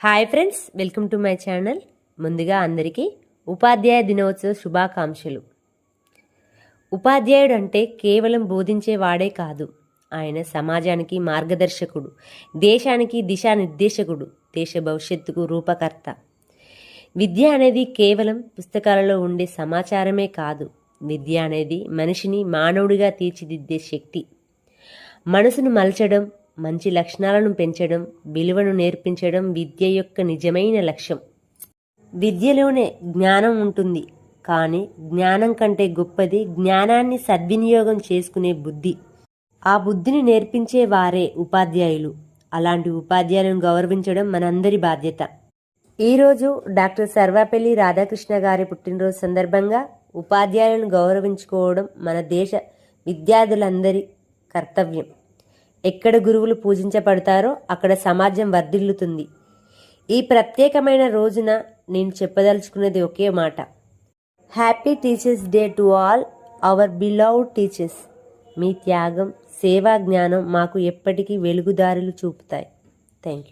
Hi friends welcome to my channel. ముందుగా అందరికీ ఉపాధ్యాయ దినోత్సవ శుభాకాంక్షలు. ఉపాధ్యాయుడు అంటే కేవలం బోధించేవాడే కాదు ఆయన సమాజానికి మార్గదర్శకుడు దేశానికి దిశానిర్దేశకుడు దేశ భవిష్యత్తుకు రూపకర్త. విద్య అనేది కేవలం పుస్తకాలలో ఉండే సమాచారమే కాదు విద్య అనేది మనిషిని మానవుడిగా తీర్చిదిద్దే శక్తి. మనసును మలచడం మంచి లక్షణాలను పెంచడం విలువను నేర్పించడం విద్య యొక్క నిజమైన లక్ష్యం. విద్యలోనే జ్ఞానం ఉంటుంది. కానీ జ్ఞానం కంటే గొప్పది జ్ఞానాన్ని సద్వినియోగం చేసుకునే బుద్ధి. ఆ బుద్ధిని నేర్పించే వారే ఉపాధ్యాయులు. అలాంటి ఉపాధ్యాయులను గౌరవించడం మనందరి బాధ్యత. ఈరోజు డాక్టర్ సర్వాపల్లి రాధాకృష్ణ గారి పుట్టినరోజు సందర్భంగా ఉపాధ్యాయులను గౌరవించుకోవడం మన దేశ విద్యార్థులందరి కర్తవ్యం. ఎక్కడ గురువులు పూజించబడతారో అక్కడ సమాజం వర్ధిల్లుతుంది. ఈ ప్రత్యేకమైన రోజున నేను చెప్పదలుచుకున్నది ఒకే మాట. Happy teachers day to all our beloved teachers మీ త్యాగం సేవా జ్ఞానం మాకు ఎప్పటికీ వెలుగుదారులు చూపుతాయి. Thank you